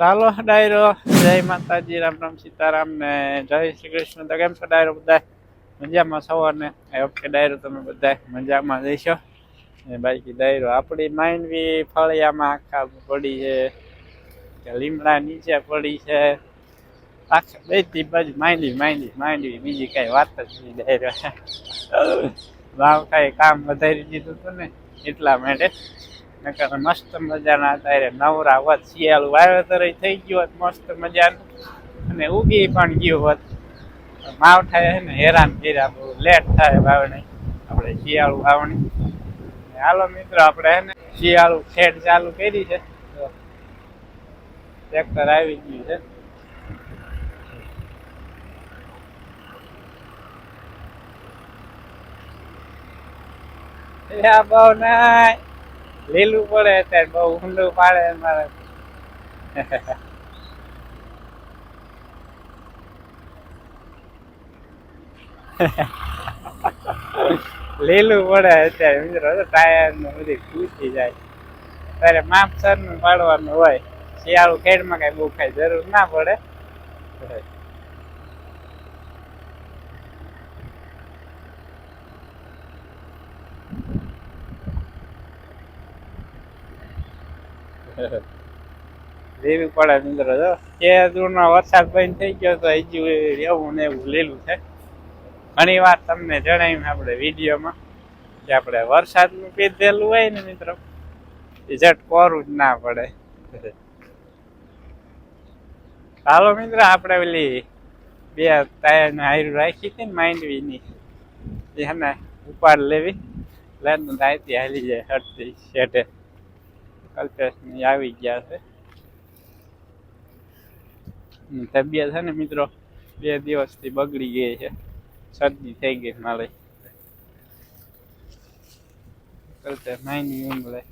ચાલો, ડાયરો. જય માતાજી, રામ રામ સીતારામ ને જય શ્રી કૃષ્ણ. તો કેમ છો ડાયરો બધા? મજામાં સવારને આઈ હોપ કે ડાયરો તમે બધા મજામાં જઈશો ને બાકી ડાયરો, આપણી માંડવી ફળિયામાં આખા પડી છે. લીમડા નીચે પડી છે. આખા બધી બાજુ માંડવી માંડવી માંડવી. બીજી કઈ વાત જ નહીં ડાયરો. ભાવ કઈ કામ વધારી દીધું હતું ને એટલા માટે. નકર મસ્ત મજાના અત્યારે નવરા હોત શિયાળું વાવેતર થઈ ગયું હોત મસ્ત મજાનું. અને ઉગી પણ ગયું હોત. માવઠાએ છે ને હેરાન કર્યા બહુ લેટ થાય વાવણી. આપણે શિયાળું વાવણી. હાલો મિત્રો આપણે હે ને શિયાળું ખેડ ચાલુ કરી છે. ટ્રેક્ટર આવી ગયું છે. Yeah, બહુ નાય. લીલું પડે અત્યારે બહુ ઊંડું પાડે મારે લીલું પડે અત્યારે મિત્રો ટાયર ને બધી ખૂટી જાય ત્યારે માપસરનું પાડવાનું હોય શિયાળું ખેડમાં કઈ બહુ કઈ જરૂર ના પડે લેવી પડે અંદર હતો એ દૂરના વરસાદ બંધ થઈ ગયો તો હજી એવું ને એવું લીલું છે. ઘણી વાર તમને જણાવ્યું આપણે વિડીયોમાં કે આપણે વરસાદનું પીધેલું હોય ને મિત્રો, એ ઝટ કોરું જ ના પડે. હાલો મિત્રો, આપણે ઓલી બે ટાયરને હાયરું રાખી હતી ને માંડવીની. એ હે ઉપાડ લેવી. લઈને રાયતી હાલી જાય, હટતી શેઠે કલ્પેશની આવી ગયા છે. તબિયત છે ને મિત્રો, બે દિવસથી બગડી ગઈ છે. શરદી થઈ ગઈ મારે. કલ્પેશ નાઈની લે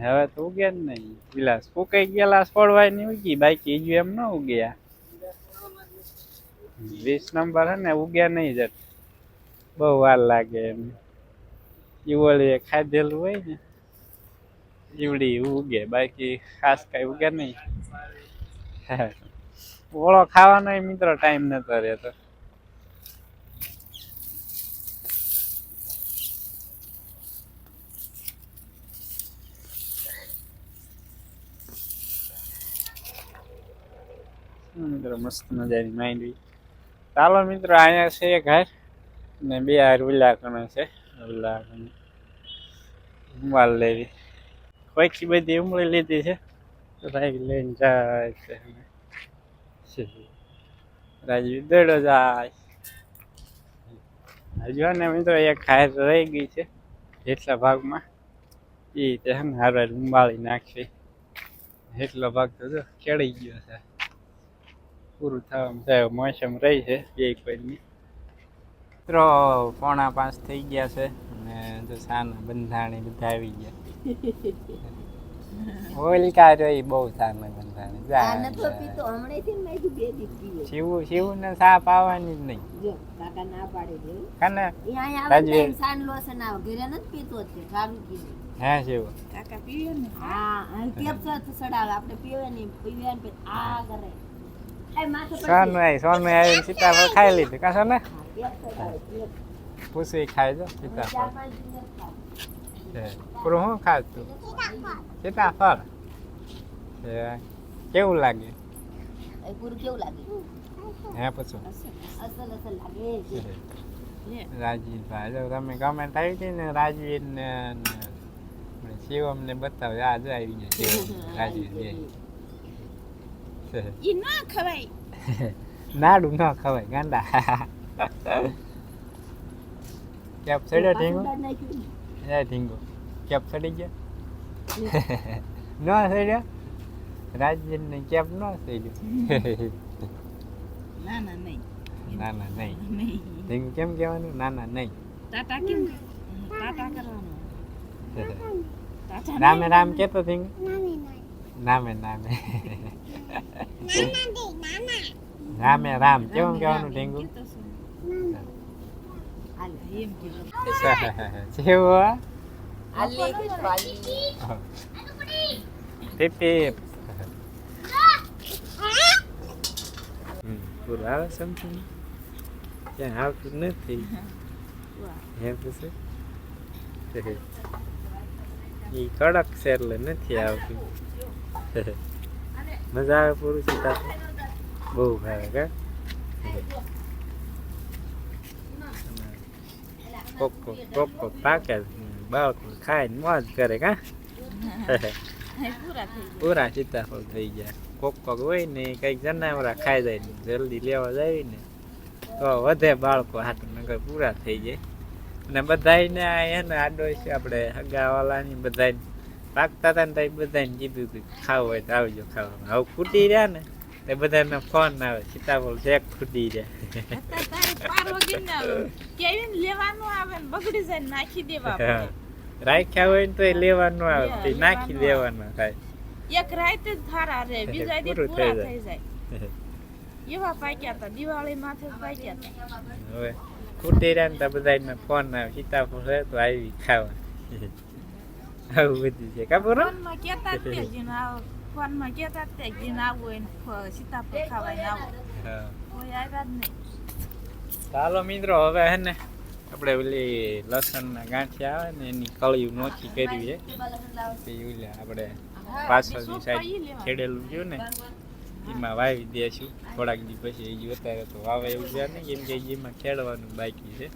હવે તો ઉગે જ નહીં. પેલા ફૂકાઈ ગયેલા છોડવાય નહીં ઉગી, બાકી હજુ એમ ન ઉગ્યા. વીસ નંબર હે ને, ઉગ્યા નહીં જટ બહુ વાર લાગે એમ. ઈવળીએ ખાધેલું હોય ને ઈવડી ઉગે, બાકી ખાસ કઈ ઉગે નહીં. ઓળો ખાવાનો મિત્રો ટાઈમ નતો રહેતો. મિત્રો મસ્ત મજાની માંડવી. ચાલો મિત્રો, અહીંયા છે હાર ને બે હાર ઉલા છે. ઉલા કણે. લેવી. કોઈક બધી ઉમળી લીધી છે. રાઈ લઈને જાય છે રાજવી દડો જાય. હજુ ને મિત્રો એક હાર રહી ગઈ છે એટલા ભાગમાં. એ તે હારે ઉંબાળી નાખશે. એટલો ભાગ તો જો કેળી ગયો છે. પૂરું થવામાં થાય મોસમ રહી છે બે કોઈની મિત્રો પોણા પાંચ થઈ ગયા છે. અને જો સાના બંધાણી બધા આવી ગયા. હોલકા જોઈ બહુ સાના બંધાણી. આ નતો ને મેં કીધું બે દી પીવે શિવું શિવું ને સાપ આવવાની જ નહીં. જો કાકા ના પાડે છે. કાને? રાજવી. સાન લોસન આવ. ઘરે નથી પીતો છે સારું કીધું. હે શિવું. કાકા પીવે ને? હા અહીં ટેપ સાથે આપણે પીવે ને પીવે ને આ કરે એ માથે પડશે. આવી સોનું ખાઈ લીધું. કાં સોને? હા, ટેપ સડાવે, ટેપ. પૂછી ખાઈ જો સીતાફળ. છે પૂરું શું ખાતું સીતાફળ છે કેવું લાગે? પૂરું કેવું લાગે? હે પૂછું. અસલ અસલ લાગે રાજવીરભાઈ જો. તમે કમેન્ટ આવી હતી ને રાજવીર ને શિવમ ને બતાવે આ જો આવી ગયા શિવમ રાજવીર બે ના ખવાય. નાડું ન ખવાય ગાંડા. કેપ ચડ્યો ઢીંગો. એ ઢીંગો? કેપ સડી ગયા? ન ચડ્યો રાજવીર ને કેપ ન ચડ્યો ના ના નહીં. ના ના નહીં. ઢીંગું કેમ કહેવાનું? ના ના નહીં. ટાટા કેમ ટાટા કરવાનું. રામે રામ કેતો ઢીંગુ? નામે નામે રામે રામ. કેવું કહેવાનું ઢીંગુ? જેવું પીપ હમ, પૂરું આવે સમથિંગ ત્યાં આવતું નથી હે પછી એ કડક છે એટલે નથી આવતું મજા આવે પૂરું છે બહુ ભાવે કા કોકો કોકો પાકે. બાળકો ખાઈને મોજ કરે કા? પૂરા સીતાફળ થઈ ગયા. કોક કોક હોય ને કંઈક જનાવરા ખાઈ જાય જલ્દી લેવા જાય ને તો વધે બાળકો હાથ નગર પૂરા થઈ જાય. અને બધાયને આ એને આડો છે આપણે હગાવાલાની બધાને પાકતા હતા ને તો બધાને કીધું કે ખાવું હોય તો આવજો ખાવા. હવે ખૂટી રહ્યા ને તો બધાને ફોન આવે સીતાફળ શેક ખૂટી ને ને જાય ને રાખ્યા હોય ને તો લેવાનું આવે નાખી દેવાનું થાય. એક રાત જ થારા રે બીજા દી પૂરું થઈ જાય. એવા પાક્યા હતા દિવાળી માથે પાક્યા હતા. હવે ખૂટી રહ્યા ને બધાને ફોન આવે સીતાફળ છે તો આવી ખાવા. આવું બધું છે. કા પૂરો ફોનમાં કહેતા જ તે જીન આવો ફોનમાં કહેતા જ તે હોય સીતાફળ ખાવાય ને કોઈ આવ્યા જ નહીં ચાલો મિત્રો હવે હે ને આપણે ઓલી લસણના ગાંઠિયા આવે ને એની કળિયું નોખી કરી છે એ ઓલા આપણે પાછળની સાઈડ ખેડેલું ગયું ને એમાં. વાવી દેશું થોડાક દી પછી એ અત્યારે તો વાવે એવું છે ને કેમ કે એમાં ખેડવાનું બાકી છે.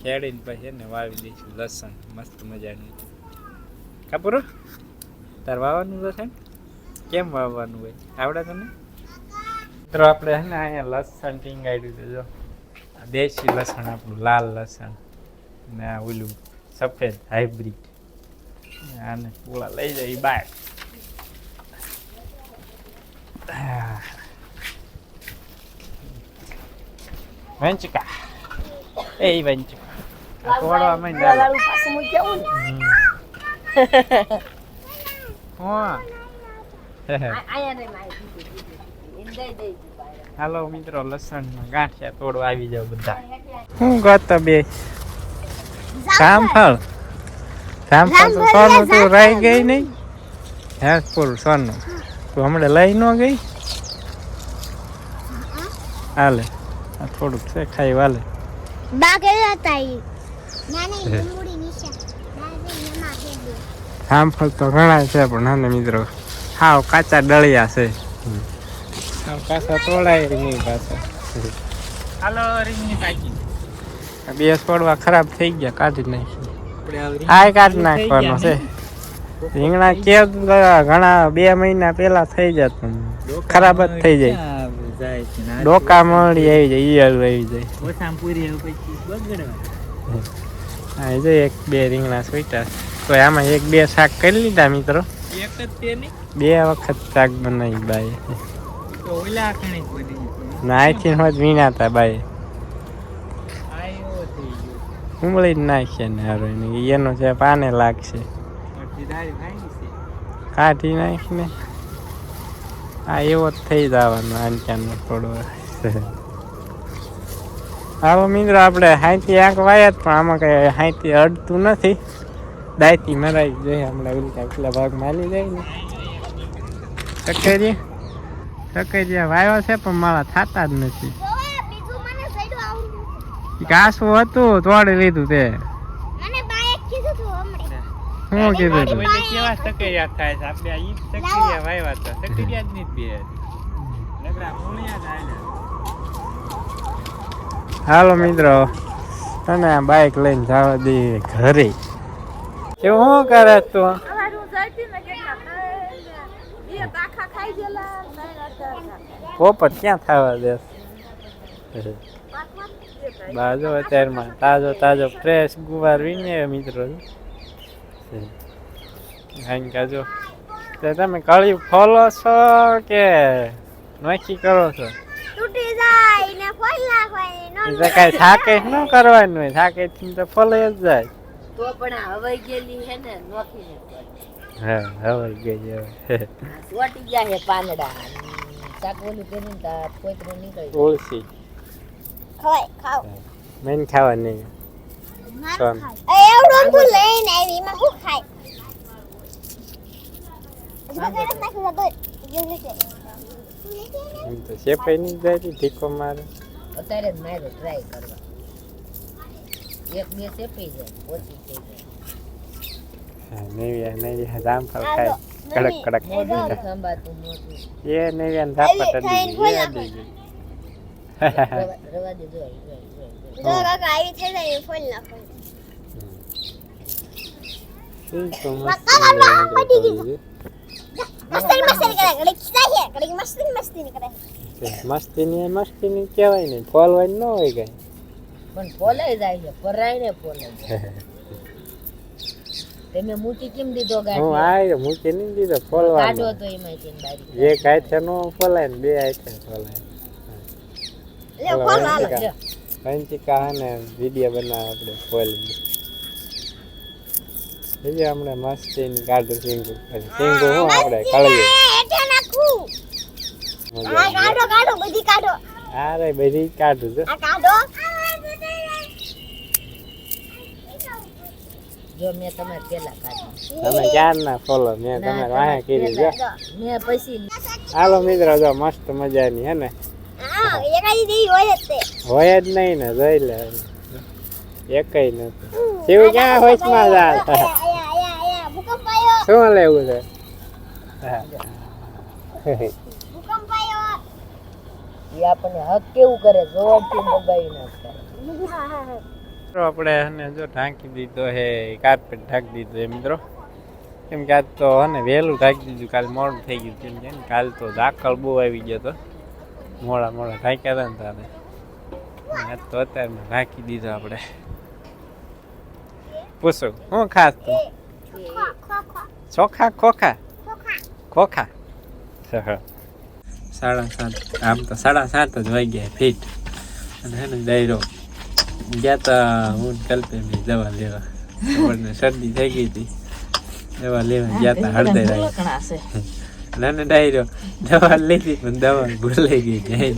ખેડીને પછી એને વાવી દઈશું લસણ મસ્ત મજાનું. કાપુરો તાર વાવવાનું લસણ કેમ વાવવાનું હોય? આવડે તને મિત્રો આપણે હે ને અહીંયા લસણ ટીંગાડ્યું છે જો. દેશી લસણ આપણું લાલ લસણ ને આ ઓલું સફેદ હાઇબ્રિડ. આને પૂળા લઈ જાય બાય વંચકા. એ વંચકા. તોડવા માંડ હા હાલો મિત્રો લસણ ગાંઠિયા તોડવા આવી જાવ બધા. હું ગતો બે? જામફળ. જામફળ? તો સોનું તું રહી ગઈ નહીં? હે પૂરું સોનું. તું હમણાં લઈ ન ગઈ? હાલે. આ થોડુંક છે ખાઈ વાલે. જામફળ તો ઘણા છે પણ નાને મિત્રો હાવ કાચા ડળિયા છે. કાચા તોડાય નહીં પાછા. હાલો રીંગણી પાકી બે છોડવા ખરાબ થઈ ગયા કાઢી નાખી આ કાઢી નાખવાનો છે. રીંગણા કે ઘણા બે મહિના પેલા થઈ જતું ખરાબ જ થઈ જાય. ડોકા મળી આવી જાય ઈયળ આવી જાય હા એ જો એક બે રીંગણા સ્વીટા તો આમાં એક બે શાક કરી લીધા મિત્રો. બે વખત શાક બનાવી બાઈ. નાયથી હોત વીણાતા બાઈ. ઉમળી જ નાખીએ ને હારો એને. એનો છે પાને લાગશે. કાઢી નાખીને. હા એવો જ થઈ જવાનો આંચાનો થોડો. હાલો મિત્રો આપણે હાઈથી આંક વાયા પણ આમાં કઈ હાઈથી અડતું નથી. દાયથી મરાઈ જોઈએ હમણાં ઉલટા પેલા ભાગ માલી જાય ને સકેરિયા સકેરિયા વાયો છે પણ મારા થતા જ નથી. કાસું હતું તોડી લીધું તે. મને બાએ કીધું તું હમણે. શું કીધું તું? એટલે કેવા સકેરિયા થાય છે? આપણે ઈ સકેરિયા વાવ્યા હતા સકેરિયા જ નહીં બે. નકરા મૂળિયા જ હાલો. મિત્રો તને આ બાઇક લઈને જવા દે ઘરે. કેવું શું કરે તું? પોપટ ક્યાં થવા દે? બાજો અત્યારમાં તાજો તાજો ફ્રેશ ગુવાર વીને મિત્રો. કારણ કાજો તે તમે કળી ફોલો છો કે નોખી કરો છો? તૂટી જાય ને ફોલ નાખવાની કાંઈ થાકે ન કરવાનું હોય. થાકે તો ફોલે જ જાય. તો પણ હવાઈ ગયેલી છે ને નોખી ને હા હવાઈ ગઈ હવે. આ ગયા છે પાંદડા. ચાકવાનું પહેરીને તાર કોઈતરું નીકળી ઓળસી. ખવાય ખાવ મેન ખાવા નહીં સોન એ એવડો તું લઈને આવી એમાં ખાય? નથી તો તો નહીં જાય ઢીકો મારે. અત્યારે જ મારે ટ્રાય કરવા. એક બે સેપી જાય ઓછી થઈ જાય. નેવ્યા નેવ્યા જામફળ ખાય. કડક કડક. એ નેવ્યા એ રવા જો કાકા આવી થઈ જાય નાખો. મસ્ત મસ્તી મસ્તી મસ્તી મસ્તી. મસ્તી ની મસ્તી ની કહેવાય ને ફોલવાય ન હોય કઈ. પણ ફોલાઈ જાય છે પરાઈને જાય. તમે મૂકી કેમ દીધો હું ગાંઠિયો આ મૂકી નહીં દીધો કાઢો ફોલવાનો. તો છે બારી એક હાથે નો ફોલાય ને બે હાથે ફોલાય. લે ફોલ હાલો લ્યો. પંચિકા ને વિડિયો બનાવ આપણે ફોલી બીજું હમણાં મસ્તી ની ગાડો સિંગુ સિંગુ હું આપણે કળીએ. કાઢો કાઢો બધી કાઢો. અરે બધી કાઢું છું. આ કાઢો. જો મેં તમારે પેલા કાઢી તમે ક્યાં ના ફોલો મેં તમારે વાહે તમે કીધી જો. મેં પછી હાલો મિત્રો જો મસ્ત મજાની હે ને? હોય જ તે. હોય જ નહીં ને જોઈ લે. એકય નથી. શિવ ક્યાં હોય જા આયા આયા આયા ભૂકંપ આવ્યો. શું લેવું છે? આપણને હક કેવું કરે? જોવાથી દબાવી નાખે હા હા હા. મિત્રો, આપણે અને જો ઢાંકી દીધો હે કાર્પેટ ઢાંકી દીધો હે મિત્રો. કેમ કે આજ તો હને વહેલું ઢાંકી દીધું, કાલ મોડું થઈ ગયું કેમ કે કાલ તો દાખલ બહુ આવી ગયો તો મોડા મોડા ઢાંક્યા હતા ને તારે. આજ તો અત્યારમાં ઢાંકી દીધો આપણે. પૂછો શું ખાસ તો? ચોખા, ખોખા? ખોખા. સાડા સાત, આમ તો સાડા સાત જ વાગ્યા, ફીટ. અને હે ને ડાયરો. ગયા તા હું કલ્પેની દવા લેવા. આપણને શરદી થઈ ગઈ હતી. દવા લેવા ગયા તા હળદર ના નાને ડાયરો દવા લીધી પણ દવા ભૂલાઈ ગઈ જાય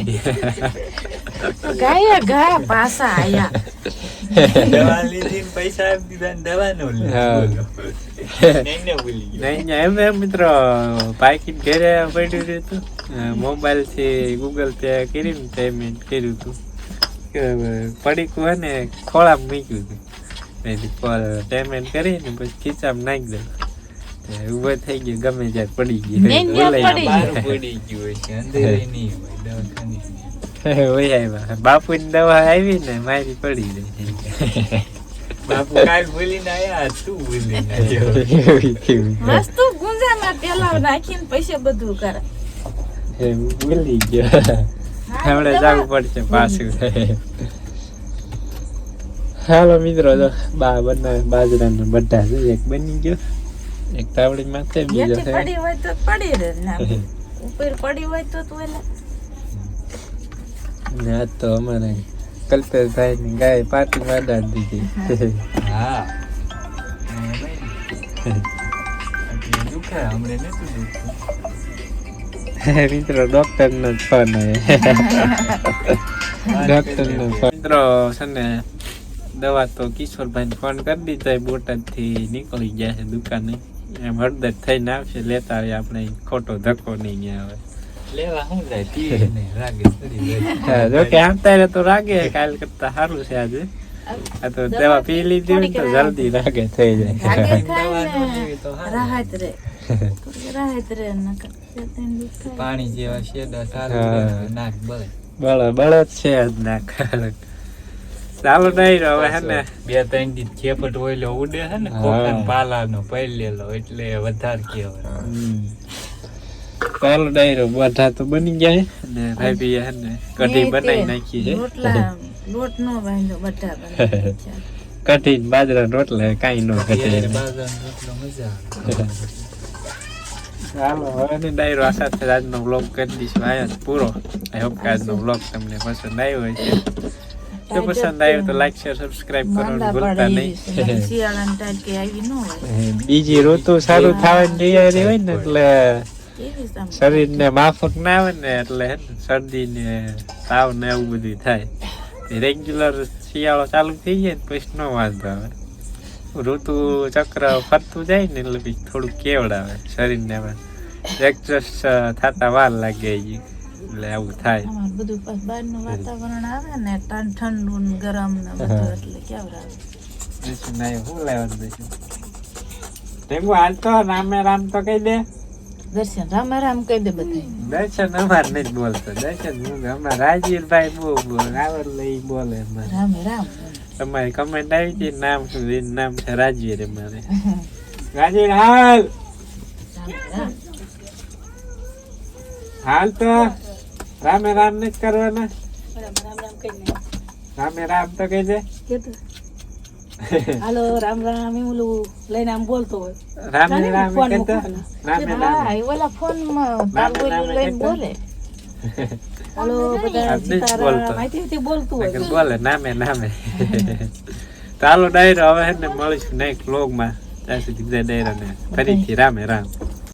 ગાયા ગયા પાછા આયા. દવા લીધી ને પૈસા આપી દીધા ને દવા નો નહીં ને એમ એમ મિત્રો પાકીટ ઘરે પડ્યું હતું. મોબાઈલથી ગૂગલ પે કરીને પેમેન્ટ કર્યું હતું. પડીકું હે ને ખોળા મૂક્યું હતું પેમેન્ટ કરીને પછી ખીચામાં નાખી દઉં ઊભો થઈ ગયો ગમે ત્યારે પડી ગયો. પડી ગયું. બહાર પડી ગયું હોય છે અંદર નહીં હોય દવાખાની આવ્યા બાપુની દવા આવી ને મારી પડી જાય બાપુ કાલ ભૂલીને આયા તું ભૂલીને આવ્યો. મસ્ત ગુંજા માં પેલા નાખીને પૈસા બધું કરે. ભૂલી ગયો. હમણાં જવું પડશે પાછું હાલો મિત્રો તો બા બનાવે બાજરાના બધા છે એક બની ગયો એક તાવડી માથે બીજો છે પડી હોય તો પડી રહે ના ઉપર પડી હોય તો તું એલા ને આજ તો અમારે કલ્પેશભાઈ ની ગાય પાટી વાડા દીધી હા હા, ભાઈ. આટલું દુખે હમણે નતું દુખતું મિત્રો ડોક્ટર નો ફોન ડોક્ટર નો ફોન મિત્રો છે ને દવા તો કિશોરભાઈ ને ફોન કરી દીધો બોટાદથી નીકળી ગયા છે દુકાને. એમ હળદર થઈને આવશે લેતા આવે આપણે ખોટો ધક્કો નહીં ગયા આવે. લેવા શું જાય પીએ રાગે ચડી જાય. હા, જો કે અત્યારે તો રાગે કાલ કરતા સારું છે આજે. આ તો દવા પી લીધી તો જલ્દી રાગે થઈ જાય. રાહત રે. પાણી જેવા શેડા હા. નાક બળે. બળે બળે છે જ ના ચાલુ નહીં હવે હે ને? બે ત્રણ દી ખેપટ ઓઈલો ઉડે હે ને? કોકન પાલાનો પહેલેલો એટલે વધારે કહેવાય. પહેલો ચાલો ડાયરો બધા તો બની ગયા ને? ભાભી હે ને? કઢી બનાવી નાખી છે રોટલા લોટ નો બધા બાંધ્યા છે. કઢી બાજરા રોટલા કાઈ નો કઢી. બાજરા રોટલા મજા આવે. ચાલો હવે ને ડાયરો આશા છે આજનો વ્લોગ કરી દઈશું આયા જ પૂરો આઈ હોપ કે આજનો વ્લોગ તમને પસંદ આવ્યો હોય છે જો પસંદ આવ્યો તો લાઈક શેર સબસ્ક્રાઇબ કરવાનું ભૂલતા. નહીં બીજી ઋતુ સારું થવાની તૈયારી હોય ને એટલે શરીર ને માફક ના આવે ને એટલે હે ને શરદી ને તાવ ને એવું બધું થાય રેગ્યુલર શિયાળો ચાલુ થઈ જાય ને પછી નો વાંધો આવે ઋતુ ચક્ર ફરતું જાય ને એટલે પછી થોડું કેવડાવે. શરીરને એડજસ્ટ થતા વાર લાગે. એટલે આવું થાય. બધું બહારનું વાતાવરણ આવે ને ઠંડુ ને ગરમ ને બધું એટલે કેવડાવે. નહીં હું લેવાનું બીજું ટેંગુ હાલ તો રામે રામ તો કહી દે. દર્શન રામે રામ કહી દે બધા દર્શન અમાર નહીં બોલતો. દર્શન હું અમાર રાજીરભાઈ બહુ બોલ આવડ લઈ બોલે રામ રામ તમારી કમેન્ટ આવી હતી નામ નામ છે રાજવીર અમારે રાજવીર હાલ તો રામે રામ નથી કરવાના રામે રામ તો કહી દે હાલો રામ રામ એમ લઈને આમ બોલતો હોય રામે રામ રામે ઓલા ફોનમાં રામ ઓલું બધા બોલતો. હોય. બોલે નામે નામે. ચાલો ડાયરો હવે ને મળીશું નેક્સ્ટ વ્લોગમાં ત્યાં સુધી ડાયરાને ફરીથી રામે રામ.